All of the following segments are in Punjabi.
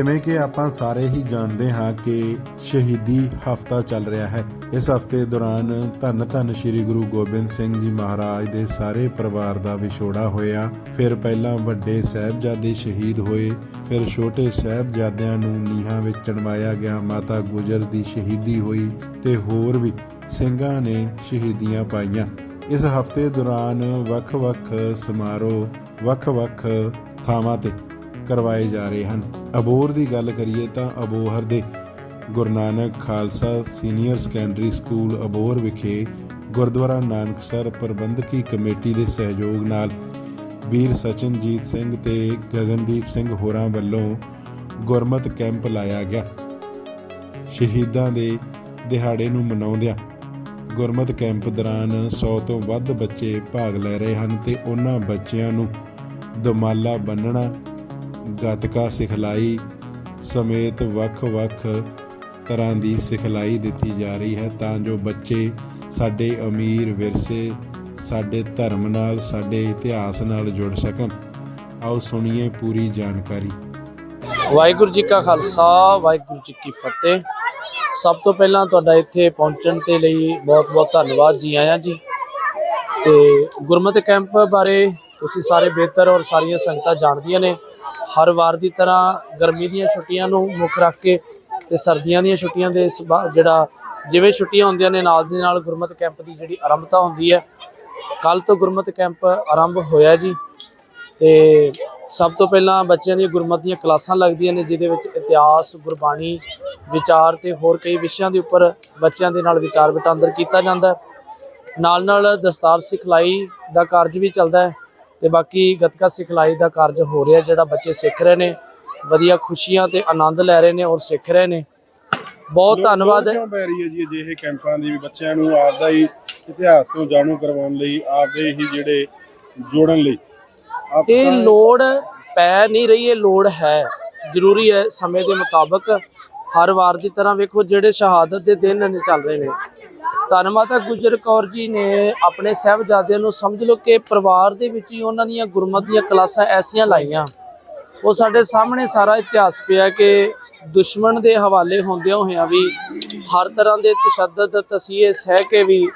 ਜਿਵੇਂ ਕਿ ਆਪਾਂ ਸਾਰੇ ਹੀ ਜਾਣਦੇ ਹਾਂ ਕਿ ਸ਼ਹੀਦੀ ਹਫਤਾ ਚੱਲ ਰਿਹਾ ਹੈ। ਇਸ ਹਫ਼ਤੇ ਦੌਰਾਨ ਧੰਨ ਧੰਨ ਸ੍ਰੀ ਗੁਰੂ ਗੋਬਿੰਦ ਸਿੰਘ ਜੀ ਮਹਾਰਾਜ ਦੇ ਸਾਰੇ ਪਰਿਵਾਰ ਦਾ ਵਿਛੋੜਾ ਹੋਇਆ। ਫਿਰ ਪਹਿਲਾਂ ਵੱਡੇ ਸਾਹਿਬਜ਼ਾਦੇ ਸ਼ਹੀਦ ਹੋਏ, ਫਿਰ ਛੋਟੇ ਸਾਹਿਬਜ਼ਾਦਿਆਂ ਨੂੰ ਨੀਹਾਂ ਵਿੱਚ ਚਣਵਾਇਆ ਗਿਆ, ਮਾਤਾ ਗੁਜਰ ਦੀ ਸ਼ਹੀਦੀ ਹੋਈ ਤੇ ਹੋਰ ਵੀ ਸਿੰਘਾਂ ਨੇ ਸ਼ਹੀਦੀਆਂ ਪਾਈਆਂ। ਇਸ ਹਫ਼ਤੇ ਦੌਰਾਨ ਵੱਖ-ਵੱਖ ਸਮਾਰੋਹ ਵੱਖ-ਵੱਖ ਥਾਵਾਂ ਤੇ ਕਰਵਾਏ ਜਾ ਰਹੇ ਹਨ। ਅਬੋਹਰ ਦੀ ਗੱਲ ਕਰੀਏ ਤਾਂ ਅਬੋਹਰ ਦੇ Guru Nanak Khalsa senior secondary school Abohar ਵਿਖੇ ਗੁਰਦੁਆਰਾ ਨਾਨਕਸਰ ਪ੍ਰਬੰਧਕੀ ਕਮੇਟੀ ਦੇ ਸਹਿਯੋਗ ਨਾਲ ਵੀਰ ਸਚਨਜੀਤ ਸਿੰਘ ਤੇ ਗਗਨਦੀਪ ਸਿੰਘ ਹੋਰਾਂ ਵੱਲੋਂ ਗੁਰਮਤ ਕੈਂਪ ਲਾਇਆ ਗਿਆ। ਸ਼ਹੀਦਾਂ ਦੇ ਦਿਹਾੜੇ ਨੂੰ ਮਨਾਉਂਦਿਆਂ ਗੁਰਮਤ ਕੈਂਪ ਦੌਰਾਨ 100 ਤੋਂ ਵੱਧ ਬੱਚੇ ਭਾਗ ਲੈ ਰਹੇ ਹਨ ਤੇ ਉਹਨਾਂ ਬੱਚਿਆਂ ਨੂੰ ਦਮਾਲਾ ਬੰਨਣਾ ਗੱਤਕਾ ਸਿਖਲਾਈ ਸਮੇਤ ਵੱਖ-ਵੱਖ ਤਰ੍ਹਾਂ ਦੀ ਸਿਖਲਾਈ ਦਿੱਤੀ ਜਾ ਰਹੀ ਹੈ ਤਾਂ ਜੋ ਬੱਚੇ ਸਾਡੇ ਅਮੀਰ ਵਿਰਸੇ, ਸਾਡੇ ਧਰਮ ਨਾਲ, ਸਾਡੇ ਇਤਿਹਾਸ ਨਾਲ ਜੁੜ ਸਕਣ। ਆਓ ਸੁਣੀਏ ਪੂਰੀ ਜਾਣਕਾਰੀ। ਵਾਹਿਗੁਰੂ ਜੀ ਕਾ ਖਾਲਸਾ, ਵਾਹਿਗੁਰੂ ਜੀ ਕੀ ਫਤਿਹ। ਸਭ ਤੋਂ ਪਹਿਲਾਂ ਤੁਹਾਡਾ ਇੱਥੇ ਪਹੁੰਚਣ ਤੇ ਲਈ ਬਹੁਤ-ਬਹੁਤ ਧੰਨਵਾਦ ਜੀ ਆਇਆਂ ਜੀ। ਤੇ ਗੁਰਮਤਿ ਕੈਂਪ ਬਾਰੇ ਤੁਸੀਂ ਸਾਰੇ ਬਿਹਤਰ ਔਰ ਸਾਰੀਆਂ ਸੰਗਤਾਂ ਜਾਣਦੀਆਂ ਨੇ। ਹਰ ਵਾਰ ਦੀ ਤਰ੍ਹਾਂ ਗਰਮੀ ਦੀਆਂ ਛੁੱਟੀਆਂ ਨੂੰ ਮੁੱਖ ਰੱਖ ਕੇ ਤੇ ਸਰਦੀਆਂ ਦੀਆਂ ਛੁੱਟੀਆਂ ਦੇ ਸਬਾ- ਜਿਹੜਾ ਜਿਵੇਂ ਛੁੱਟੀਆਂ ਹੁੰਦੀਆਂ ਨੇ ਨਾਲ ਦੇ ਨਾਲ ਗੁਰਮਤ ਕੈਂਪ ਦੀ ਜਿਹੜੀ ਆਰੰਭਤਾ ਹੁੰਦੀ ਹੈ ਕੱਲ ਤੋਂ ਗੁਰਮਤਿ ਕੈਂਪ ਆਰੰਭ ਹੋਇਆ ਜੀ ਤੇ ਸਭ ਤੋਂ ਪਹਿਲਾਂ ਬੱਚਿਆਂ ਦੀਆਂ ਗੁਰਮਤ ਦੀਆਂ ਕਲਾਸਾਂ ਲੱਗਦੀਆਂ ਨੇ ਜਿਹਦੇ ਵਿੱਚ ਇਤਿਹਾਸ, ਗੁਰਬਾਣੀ, ਵਿਚਾਰ ਤੇ ਹੋਰ ਕਈ ਵਿਸ਼ਿਆਂ ਦੇ ਉੱਪਰ ਬੱਚਿਆਂ ਦੇ ਨਾਲ ਵਿਚਾਰ ਵਟਾਂਦਰ ਕੀਤਾ ਜਾਂਦਾ ਨਾਲ ਨਾਲ ਦਸਤਾਰ ਸਿਖਲਾਈ ਦਾ ਕਾਰਜ ਵੀ ਚੱਲਦਾ ਹੈ। ਤੇ ਬਾਕੀ ਗੱਤਕਾ ਸਿਖਲਾਈ ਦਾ ਕਾਰਜ ਹੋ ਰਿਹਾ ਜਿਹੜਾ ਬੱਚੇ ਸਿੱਖ ਰਹੇ ਨੇ। ਵਧੀਆ ਖੁਸ਼ੀਆਂ ਤੇ ਆਨੰਦ ਲੈ ਰਹੇ ਨੇ ਔਰ ਸਿੱਖ ਰਹੇ ਨੇ। ਬਹੁਤ ਧੰਨਵਾਦ ਲੋੜ ਕਿਉਂ ਪੈ ਰਹੀ ਹੈ ਜੀ ਅਜਿਹੇ ਕੈਂਪਾਂ ਦੀ ਵੀ ਬੱਚਿਆਂ ਨੂੰ ਆਪਦਾ ਹੀ ਇਤਿਹਾਸ ਤੋਂ ਜਾਣੂ ਕਰਵਾਉਣ ਲਈ ਆਪਦੇ ਹੀ ਜਿਹੜੇ ਜੋੜਨ ਲਈ? ਇਹ ਲੋੜ ਪੈ ਨਹੀਂ ਰਹੀ ਇਹ ਲੋੜ ਹੈ। ਜ਼ਰੂਰੀ ਹੈ ਸਮੇਂ ਦੇ ਮੁਤਾਬਕ ਹਰ ਵਾਰ ਦੀ ਤਰ੍ਹਾਂ ਵੇਖੋ ਜਿਹੜੇ ਸ਼ਹਾਦਤ ਦੇ ਦਿਨ ਚੱਲ ਰਹੇ ਨੇ। ਧੰਨ ਮਾਤਾ ਗੁਜਰ ਕੌਰ ਜੀ ਨੇ ਆਪਣੇ ਸਹਿਬਜ਼ਾਦਿਆਂ ਨੂੰ ਸਮਝ ਲਓ ਕਿ ਪਰਿਵਾਰ ਦੇ ਵਿੱਚ ਹੀ ਉਹਨਾਂ ਦੀਆਂ ਗੁਰਮਤ ਦੀਆਂ ਕਲਾਸਾਂ ਐਸੀਆਂ ਲਾਈਆਂ। ਉਹ ਸਾਡੇ ਸਾਹਮਣੇ ਸਾਰਾ ਇਤਿਹਾਸ ਪਿਆ ਕਿ ਦੁਸ਼ਮਣ ਦੇ ਹਵਾਲੇ ਹੁੰਦਿਆਂ ਹੋਇਆਂ ਵੀ ਹਰ ਤਰ੍ਹਾਂ ਦੇ ਤਸ਼ੱਦਦ, ਤਸੀਹੇ ਸਹਿ ਕੇ ਵੀ,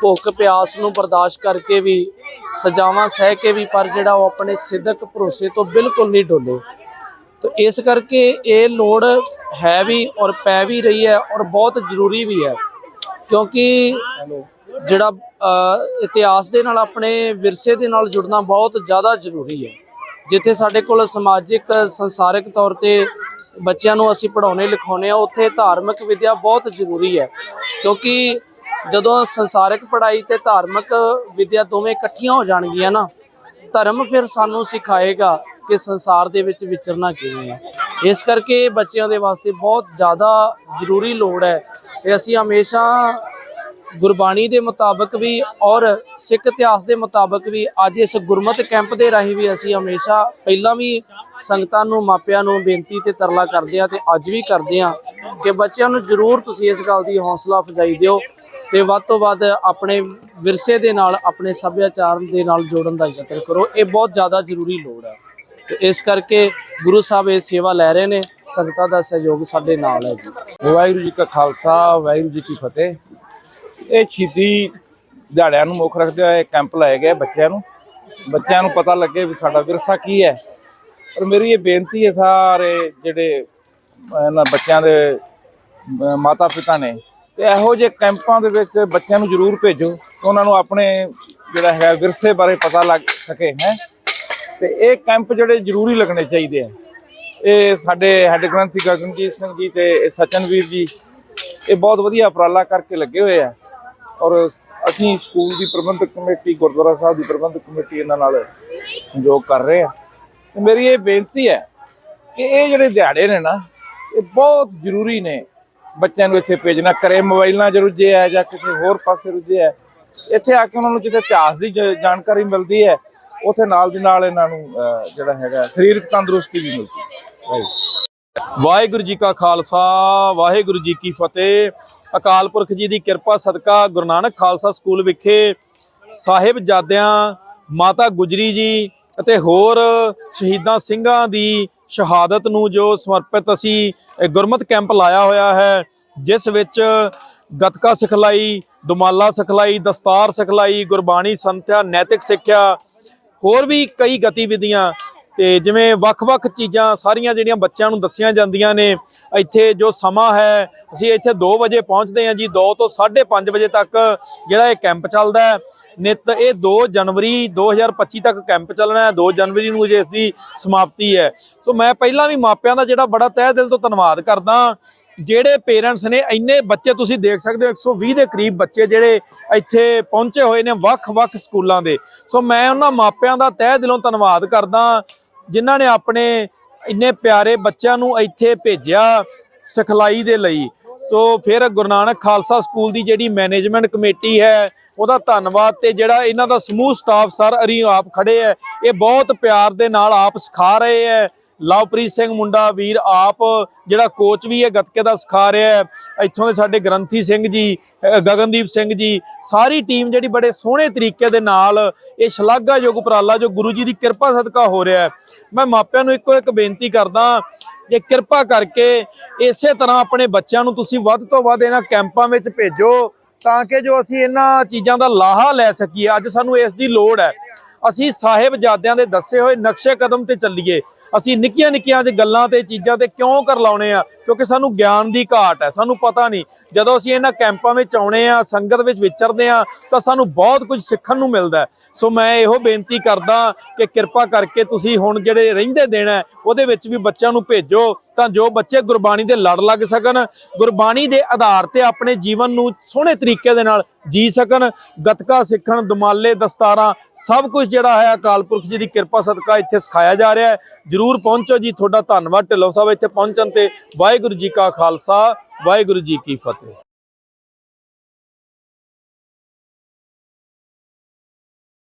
ਭੁੱਖ ਪਿਆਸ ਨੂੰ ਬਰਦਾਸ਼ਤ ਕਰਕੇ ਵੀ, ਸਜ਼ਾਵਾਂ ਸਹਿ ਕੇ ਵੀ, ਪਰ ਜਿਹੜਾ ਉਹ ਆਪਣੇ ਸਿੱਧਕ ਭਰੋਸੇ ਤੋਂ ਬਿਲਕੁਲ ਨਹੀਂ ਡੋਲੇ। ਤਾਂ ਇਸ ਕਰਕੇ ਇਹ ਲੋੜ ਹੈ ਵੀ ਔਰ ਪੈ ਵੀ ਰਹੀ ਹੈ ਔਰ ਬਹੁਤ ਜ਼ਰੂਰੀ ਵੀ ਹੈ। ਕਿਉਂਕਿ ਜਿਹੜਾ ਇਤਿਹਾਸ ਦੇ ਨਾਲ ਆਪਣੇ ਵਿਰਸੇ ਦੇ ਨਾਲ ਜੁੜਨਾ ਬਹੁਤ ਜ਼ਿਆਦਾ ਜ਼ਰੂਰੀ ਹੈ। ਜਿੱਥੇ ਸਾਡੇ ਕੋਲ ਸਮਾਜਿਕ, ਸੰਸਾਰਿਕ ਤੌਰ ਤੇ ਬੱਚਿਆਂ ਨੂੰ ਅਸੀਂ ਪੜਾਉਣੇ ਲਿਖਾਉਣੇ ਆ, ਉੱਥੇ ਧਾਰਮਿਕ ਵਿਦਿਆ ਬਹੁਤ ਜ਼ਰੂਰੀ ਹੈ। ਕਿਉਂਕਿ ਜਦੋਂ ਸੰਸਾਰਿਕ ਪੜ੍ਹਾਈ ਤੇ ਧਾਰਮਿਕ ਵਿਦਿਆ ਦੋਵੇਂ ਇਕੱਠੀਆਂ ਹੋ ਜਾਣਗੀਆਂ ਨਾ, ਧਰਮ ਫਿਰ ਸਾਨੂੰ ਸਿਖਾਏਗਾ ਕਿ ਸੰਸਾਰ ਦੇ ਵਿੱਚ ਵਿਚਰਨਾ ਕਿਵੇਂ ਹੈ। ਇਸ ਕਰਕੇ ਬੱਚਿਆਂ ਦੇ ਵਾਸਤੇ ਬਹੁਤ ਜ਼ਿਆਦਾ ਜ਼ਰੂਰੀ ਲੋੜ ਹੈ ਕਿ ਅਸੀਂ ਹਮੇਸ਼ਾ ਗੁਰਬਾਣੀ ਦੇ ਮੁਤਾਬਕ ਵੀ ਔਰ ਸਿੱਖ ਇਤਿਹਾਸ ਦੇ ਮੁਤਾਬਕ ਵੀ ਅੱਜ ਇਸ ਗੁਰਮਤਿ ਕੈਂਪ ਦੇ ਰਾਹੀਂ ਵੀ ਅਸੀਂ ਹਮੇਸ਼ਾ ਪਹਿਲਾਂ ਵੀ ਸੰਗਤਾਂ ਨੂੰ, ਮਾਪਿਆਂ ਨੂੰ ਬੇਨਤੀ ਤੇ ਤਰਲਾ ਕਰਦੇ ਆ ਤੇ ਅੱਜ ਵੀ ਕਰਦੇ ਆ ਕਿ ਬੱਚਿਆਂ ਨੂੰ ਜ਼ਰੂਰ ਤੁਸੀਂ ਇਸ ਗੱਲ ਦੀ ਹੌਸਲਾ ਫਜਾਈ ਦਿਓ ਤੇ ਵੱਧ ਤੋਂ ਵੱਧ ਆਪਣੇ ਵਿਰਸੇ ਦੇ ਨਾਲ, ਆਪਣੇ ਸੱਭਿਆਚਾਰ ਦੇ ਨਾਲ ਜੋੜਨ ਦਾ ਯਤਨ ਕਰੋ। ਇਹ ਬਹੁਤ ਜ਼ਿਆਦਾ ਜ਼ਰੂਰੀ ਲੋੜ ਹੈ। ਇਸ ਕਰਕੇ ਗੁਰੂ ਸਾਹਿਬ ਇਹ ਸੇਵਾ ਲੈ ਰਹੇ ਨੇ, ਸੰਗਤਾਂ ਦਾ ਸਹਿਯੋਗ ਸਾਡੇ ਨਾਲ ਹੈ ਜੀ। ਵਾਹਿਗੁਰੂ ਜੀ ਕਾ ਖਾਲਸਾ, ਵਾਹਿਗੁਰੂ ਜੀ ਕੀ ਫਤਿਹ। ਇਹ ਸ਼ਹੀਦੀ ਦਿਹਾੜਿਆਂ ਨੂੰ ਮੁੱਖ ਰੱਖਦੇ ਹੋਏ ਕੈਂਪ ਲਾਏ ਗਏ ਬੱਚਿਆਂ ਨੂੰ। ਬੱਚਿਆਂ ਨੂੰ ਪਤਾ ਲੱਗੇ ਵੀ ਸਾਡਾ ਵਿਰਸਾ ਕੀ ਹੈ। ਪਰ ਮੇਰੀ ਇਹ ਬੇਨਤੀ ਹੈ ਸਾਰੇ ਜਿਹੜੇ ਇਹਨਾਂ ਬੱਚਿਆਂ ਦੇ ਮਾਤਾ ਪਿਤਾ ਨੇ, ਤੇ ਇਹੋ ਜਿਹੇ ਕੈਂਪਾਂ ਦੇ ਵਿੱਚ ਬੱਚਿਆਂ ਨੂੰ ਜ਼ਰੂਰ ਭੇਜੋ। ਉਹਨਾਂ ਨੂੰ ਆਪਣੇ ਜਿਹੜਾ ਹੈਗਾ ਵਿਰਸੇ ਬਾਰੇ ਪਤਾ ਲੱਗ ਸਕੇ, ਹੈ। ਤੇ ਇਹ ਕੈਂਪ ਜਿਹੜੇ ਜ਼ਰੂਰੀ ਲੱਗਣੇ ਚਾਹੀਦੇ ਆ। ਇਹ ਸਾਡੇ ਹੈੱਡ ਗ੍ਰੰਥੀ ਗਗਨਜੀਤ ਸਿੰਘ ਜੀ ਤੇ ਇਹ ਸਚਨਵੀਰ ਜੀ, ਇਹ ਬਹੁਤ ਵਧੀਆ ਉਪਰਾਲਾ ਕਰਕੇ ਲੱਗੇ ਹੋਏ ਆ। ਔਰ ਅਸੀਂ ਸਕੂਲ ਦੀ ਪ੍ਰਬੰਧਕ ਕਮੇਟੀ, ਗੁਰਦੁਆਰਾ ਸਾਹਿਬ ਦੀ ਪ੍ਰਬੰਧਕ ਕਮੇਟੀ ਇਹਨਾਂ ਨਾਲ ਸੰਯੋਗ ਕਰ ਰਹੇ ਆ। ਤੇ ਮੇਰੀ ਇਹ ਬੇਨਤੀ ਹੈ ਕਿ ਇਹ ਜਿਹੜੇ ਦਿਹਾੜੇ ਨੇ ਨਾ, ਇਹ ਬਹੁਤ ਜ਼ਰੂਰੀ ਨੇ। ਬੱਚਿਆਂ ਨੂੰ ਇੱਥੇ ਭੇਜਣਾ ਕਰੇ ਮੋਬਾਈਲਾਂ 'ਚ ਰੁੱਝੇ ਆ ਜਾਂ ਕਿਸੇ ਹੋਰ ਪਾਸੇ ਰੁੱਝੇ ਆ, ਇੱਥੇ ਆ ਕੇ ਉਹਨਾਂ ਨੂੰ ਜਿੱਥੇ ਇਤਿਹਾਸ ਦੀ ਜ- ਜਾਣਕਾਰੀ ਮਿਲਦੀ ਹੈ। ਉੱਥੇ ਨਾਲ ਦੀ ਨਾਲ ਇਹਨਾਂ ਨੂੰ ਜਿਹੜਾ ਹੈਗਾ, ਸਰੀਰਕ ਤੰਦਰੁਸਤੀ ਵੀ ਮਿਲਦੀ। ਰਾਈਟ ਵਾਹਿਗੁਰੂ ਜੀ ਕਾ ਖਾਲਸਾ, ਵਾਹਿਗੁਰੂ ਜੀ ਕੀ ਫਤਿਹ। ਅਕਾਲ ਪੁਰਖ ਜੀ ਦੀ ਕਿਰਪਾ, ਸਦਕਾ ਗੁਰੂ ਨਾਨਕ ਖਾਲਸਾ ਸਕੂਲ ਵਿਖੇ ਸਾਹਿਬਜ਼ਾਦਿਆਂ ਮਾਤਾ ਗੁਜਰੀ ਜੀ ਅਤੇ ਹੋਰ ਸ਼ਹੀਦਾਂ ਸਿੰਘਾਂ ਦੀ ਸ਼ਹਾਦਤ ਨੂੰ ਜੋ ਸਮਰਪਿਤ ਅਸੀਂ ਇਹ ਗੁਰਮਤ ਕੈਂਪ ਲਾਇਆ ਹੋਇਆ ਹੈ, ਜਿਸ ਵਿੱਚ ਗਤਕਾ ਸਿਖਲਾਈ, ਦੁਮਾਲਾ ਸਿਖਲਾਈ, ਦਸਤਾਰ ਸਿਖਲਾਈ, ਗੁਰਬਾਣੀ, ਸੰਥਿਆ, ਨੈਤਿਕ ਸਿੱਖਿਆ ਹੋਰ ਵੀ ਕਈ ਗਤੀਵਿਧੀਆਂ ਤੇ ਜਿਵੇਂ ਵੱਖ-ਵੱਖ ਚੀਜ਼ਾਂ ਸਾਰੀਆਂ ਜਿਹੜੀਆਂ ਬੱਚਿਆਂ ਨੂੰ ਦੱਸੀਆਂ ਜਾਂਦੀਆਂ ਨੇ, ਇੱਥੇ ਜੋ ਸਮਾਂ ਹੈ, ਅਸੀਂ ਇੱਥੇ 2 ਵਜੇ ਪਹੁੰਚਦੇ ਹਾਂ ਜੀ 2 ਤੋਂ 5:30 ਵਜੇ ਤੱਕ ਜਿਹੜਾ ਇਹ ਕੈਂਪ ਚੱਲਦਾ ਹੈ। ਨਿਤ ਇਹ 2 ਜਨਵਰੀ 2025 ਤੱਕ ਕੈਂਪ ਚੱਲਣਾ ਹੈ 2 ਜਨਵਰੀ ਨੂੰ ਜੇ ਇਸ ਦੀ ਸਮਾਪਤੀ ਹੈ। ਸੋ ਮੈਂ ਪਹਿਲਾਂ ਵੀ ਮਾਪਿਆਂ ਦਾ ਜਿਹੜਾ ਬੜਾ ਤਹਿ ਦਿਲ ਤੋਂ ਧੰਨਵਾਦ ਕਰਦਾ ਜਿਹੜੇ ਪੇਰੈਂਟਸ ਨੇ ਇੰਨੇ ਬੱਚੇ ਤੁਸੀਂ ਦੇਖ ਸਕਦੇ ਹੋ 120 ਦੇ ਕਰੀਬ ਬੱਚੇ ਜਿਹੜੇ ਇੱਥੇ ਪਹੁੰਚੇ ਹੋਏ ਨੇ ਵੱਖ-ਵੱਖ ਸਕੂਲਾਂ ਦੇ। ਸੋ ਮੈਂ ਉਹਨਾਂ ਮਾਪਿਆਂ ਦਾ ਤਹਿ ਦਿਲੋਂ ਧੰਨਵਾਦ ਕਰਦਾ ਜਿਨ੍ਹਾਂ ਨੇ ਆਪਣੇ ਇੰਨੇ ਪਿਆਰੇ ਬੱਚਿਆਂ ਨੂੰ ਇੱਥੇ ਭੇਜਿਆ ਸਿਖਲਾਈ ਦੇ ਲਈ। ਸੋ ਫਿਰ ਗੁਰੂ ਨਾਨਕ ਖਾਲਸਾ ਸਕੂਲ ਦੀ ਜਿਹੜੀ ਮੈਨੇਜਮੈਂਟ ਕਮੇਟੀ ਹੈ, ਉਹਦਾ ਧੰਨਵਾਦ ਤੇ ਜਿਹੜਾ ਇਹਨਾਂ ਦਾ ਸਮੂਹ ਸਟਾਫ ਸਰ ਅਰੀ ਆਪ ਖੜੇ ਹੈ, ਇਹ ਬਹੁਤ ਪਿਆਰ ਦੇ ਨਾਲ ਆਪ ਸਿਖਾ ਰਹੇ ਹੈ। ਲਵਪ੍ਰੀਤ ਸਿੰਘ ਮੁੰਡਾ ਵੀਰ ਆਪ, ਜਿਹੜਾ ਕੋਚ ਵੀ ਹੈ ਗੱਤਕੇ ਦਾ ਸਿਖਾ ਰਿਹਾ ਹੈ। ਇੱਥੋਂ ਦੇ ਸਾਡੇ ਗ੍ਰੰਥੀ ਸਿੰਘ ਜੀ ਗਗਨਦੀਪ ਸਿੰਘ ਜੀ, ਸਾਰੀ ਟੀਮ ਜਿਹੜੀ ਬੜੇ ਸੋਹਣੇ ਤਰੀਕੇ ਦੇ ਨਾਲ ਇਹ ਸ਼ਲਾਘਾਯੋਗ ਉਪਰਾਲਾ, ਜੋ ਗੁਰੂ ਜੀ ਦੀ ਕਿਰਪਾ ਸਦਕਾ ਹੋ ਰਿਹਾ ਹੈ। ਮੈਂ ਮਾਪਿਆਂ ਨੂੰ ਇੱਕੋ ਇੱਕ ਬੇਨਤੀ ਕਰਦਾ ਕਿ ਕਿਰਪਾ ਕਰਕੇ ਇਸੇ ਤਰ੍ਹਾਂ ਆਪਣੇ ਬੱਚਿਆਂ ਨੂੰ ਤੁਸੀਂ ਵੱਧ ਤੋਂ ਵੱਧ ਇਹਨਾਂ ਕੈਂਪਾਂ ਵਿੱਚ ਭੇਜੋ, ਤਾਂ ਕਿ ਜੋ ਅਸੀਂ ਇਹਨਾਂ ਚੀਜ਼ਾਂ ਦਾ ਲਾਹਾ ਲੈ ਸਕੀਏ। ਅੱਜ ਸਾਨੂੰ ਇਸ ਦੀ ਲੋੜ ਹੈ। ਅਸੀਂ ਸਾਹਿਬਜ਼ਾਦਿਆਂ ਦੇ ਦੱਸੇ ਹੋਏ ਨਕਸ਼ੇ ਕਦਮ ਤੇ ਚੱਲੀਏ। ਅਸੀਂ ਨਿੱਕੀਆਂ ਨਿੱਕੀਆਂ ਜਿਹੀ ਗੱਲਾਂ ਤੇ ਚੀਜ਼ਾਂ ਤੇ ਕਿਉਂ ਕਰ ਲਾਉਣੇ ਆ? ਕਿਉਂਕਿ ਸਾਨੂੰ ਗਿਆਨ ਦੀ ਘਾਟ ਹੈ, ਸਾਨੂੰ ਪਤਾ ਨਹੀਂ। ਜਦੋਂ ਅਸੀਂ ਇਹਨਾਂ ਕੈਂਪਾਂ ਵਿੱਚ ਆਉਣੇ ਆ, ਸੰਗਤ ਵਿੱਚ ਵਿਚਰਦੇ ਆ, ਤਾਂ ਸਾਨੂੰ ਬਹੁਤ ਕੁਝ ਸਿੱਖਣ ਨੂੰ ਮਿਲਦਾ ਸੋ ਮੈਂ ਇਹੋ ਬੇਨਤੀ ਕਰਦਾ ਕਿ ਕਿਰਪਾ ਕਰਕੇ ਤੁਸੀਂ ਹੁਣ ਜਿਹੜੇ ਰਹਿੰਦੇ ਦਿਨ ਹੈ, ਉਹਦੇ ਵਿੱਚ ਵੀ ਬੱਚਿਆਂ ਨੂੰ ਭੇਜੋ, ਤਾਂ ਜੋ ਬੱਚੇ ਗੁਰਬਾਣੀ ਦੇ ਲੜ ਲੱਗ ਸਕਣ, ਗੁਰਬਾਣੀ ਦੇ ਆਧਾਰ ਤੇ ਆਪਣੇ ਜੀਵਨ ਨੂੰ ਸੋਹਣੇ ਤਰੀਕੇ ਦੇ ਨਾਲ ਜੀ ਸਕਣ, ਗਤਕਾ ਸਿੱਖਣ, ਦਮਾਲੇ, ਦਸਤਾਰਾਂ, ਸਭ ਕੁਝ ਜਿਹੜਾ ਹੈ ਅਕਾਲ ਪੁਰਖ ਜੀ ਦੀ ਕਿਰਪਾ ਸਦਕਾ ਇੱਥੇ ਸਿਖਾਇਆ ਜਾ ਰਿਹਾ ਹੈ ਜਰੂਰ ਪਹੁੰਚੋ ਜੀ। ਤੁਹਾਡਾ ਧੰਨਵਾਦ ਢਿੱਲੋਂ ਸਾਹਿਬ ਇੱਥੇ ਪਹੁੰਚਣ ਤੇ। ਵਾਹਿਗੁਰੂ ਜੀ ਕਾ ਖਾਲਸਾ, ਵਾਹਿਗੁਰੂ ਜੀ ਕੀ ਫਤਿਹ।